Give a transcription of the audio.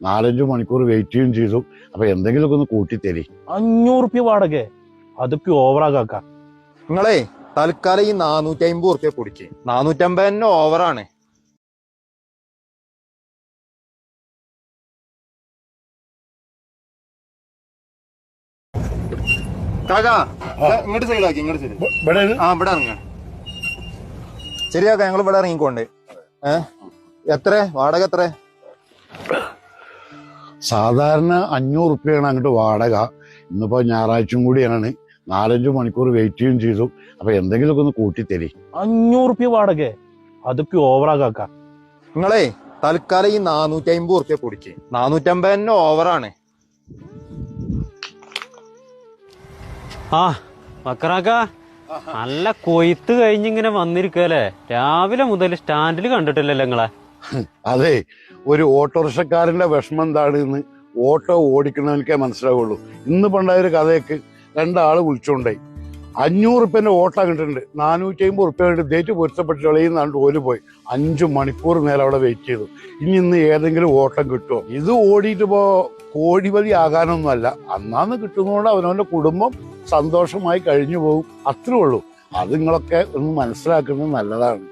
നാലഞ്ച് മണിക്കൂർ വെയിറ്റ് ചെയ്യും ചെയ്തു. അപ്പൊ എന്തെങ്കിലുമൊക്കെ ഒന്ന് കൂട്ടിത്തരി. അഞ്ഞൂറ് റുപ്യ വാടക. അതൊക്കെ ഓവറാകാക്ക നിങ്ങളെ തൽക്കാലം ഈ നാനൂറ്റി അമ്പത് ഉറുപ്പ്യ പൊടിക്ക്. നാനൂറ്റമ്പത് തന്നെ ഓവറാണ് കാക്കാ ഇങ്ങോട്ട് സൈഡാക്കി ഇങ്ങോട്ട് സൈഡ് ഇവിടെ ആ ഇവിടെ ഇറങ്ങ. ശരിയാക്ക ഞങ്ങൾ ഇവിടെ ഇറങ്ങിക്കോണ്ട്. ഏ? എത്ര? വാടക എത്ര? സാധാരണ അഞ്ഞൂറ് റുപ്യാണ് അങ്ങോട്ട് വാടക. ഇന്നിപ്പോ ഞായറാഴ്ചയും കൂടിയാണ് നാലഞ്ച് മണിക്കൂർ വെയിറ്റ് ചെയ്യും ചെയ്തു. അപ്പൊ എന്തെങ്കിലുമൊക്കെ ഒന്ന് കൂട്ടിത്തരി. അഞ്ഞൂറ് റുപ്യ വാടക. അതൊക്കെ ഓവറാകാക്ക നിങ്ങളെ തൽക്കാലം ഈ നാനൂറ്റി അമ്പത് റുപ്യ പൊടിക്ക് നാനൂറ്റമ്പത് തന്നെ ഓവറാണ് ആ മക്കറാക്ക നല്ല കൊയ്ത്ത് കഴിഞ്ഞിങ്ങനെ വന്നിരിക്കല്ലേ? രാവിലെ മുതൽ സ്റ്റാൻഡിൽ കണ്ടിട്ടില്ലല്ലോ നിങ്ങളെ. അതെ ഒരു ഓട്ടോറിക്ഷക്കാരന്റെ വിഷമം എന്താണ് ഇന്ന് ഓട്ടോ ഓടിക്കുന്നവനിക്കേ മനസ്സിലാവുള്ളൂ. ഇന്ന് പണ്ടായ ഒരു കഥയൊക്കെ രണ്ടാൾ വിളിച്ചോണ്ടായി. അഞ്ഞൂറ് റുപ്യന്റെ ഓട്ടം കിട്ടുന്നുണ്ട് നാനൂറ്റി അമ്പത് റുപ്യ കണ്ടിട്ട് ഡേറ്റ് പൊരുത്തപ്പെട്ട് കളയുന്നാണ്ട് ഓൽ പോയി. അഞ്ചു മണിക്കൂർ നേരം അവിടെ വെയിറ്റ് ചെയ്തു. ഇനി ഇന്ന് ഏതെങ്കിലും ഓട്ടം കിട്ടുമോ ഇത് ഓടിയിട്ട് ഇപ്പോ കോടിപതി ആകാനൊന്നുമല്ല. അന്നാന്ന് കിട്ടുന്നതുകൊണ്ട് അവനവന്റെ കുടുംബം സന്തോഷമായി കഴിഞ്ഞു പോകും. അത്രേ ഉള്ളൂ. അത് നിങ്ങളൊക്കെ ഒന്ന് മനസ്സിലാക്കുന്നത് നല്ലതാണ്.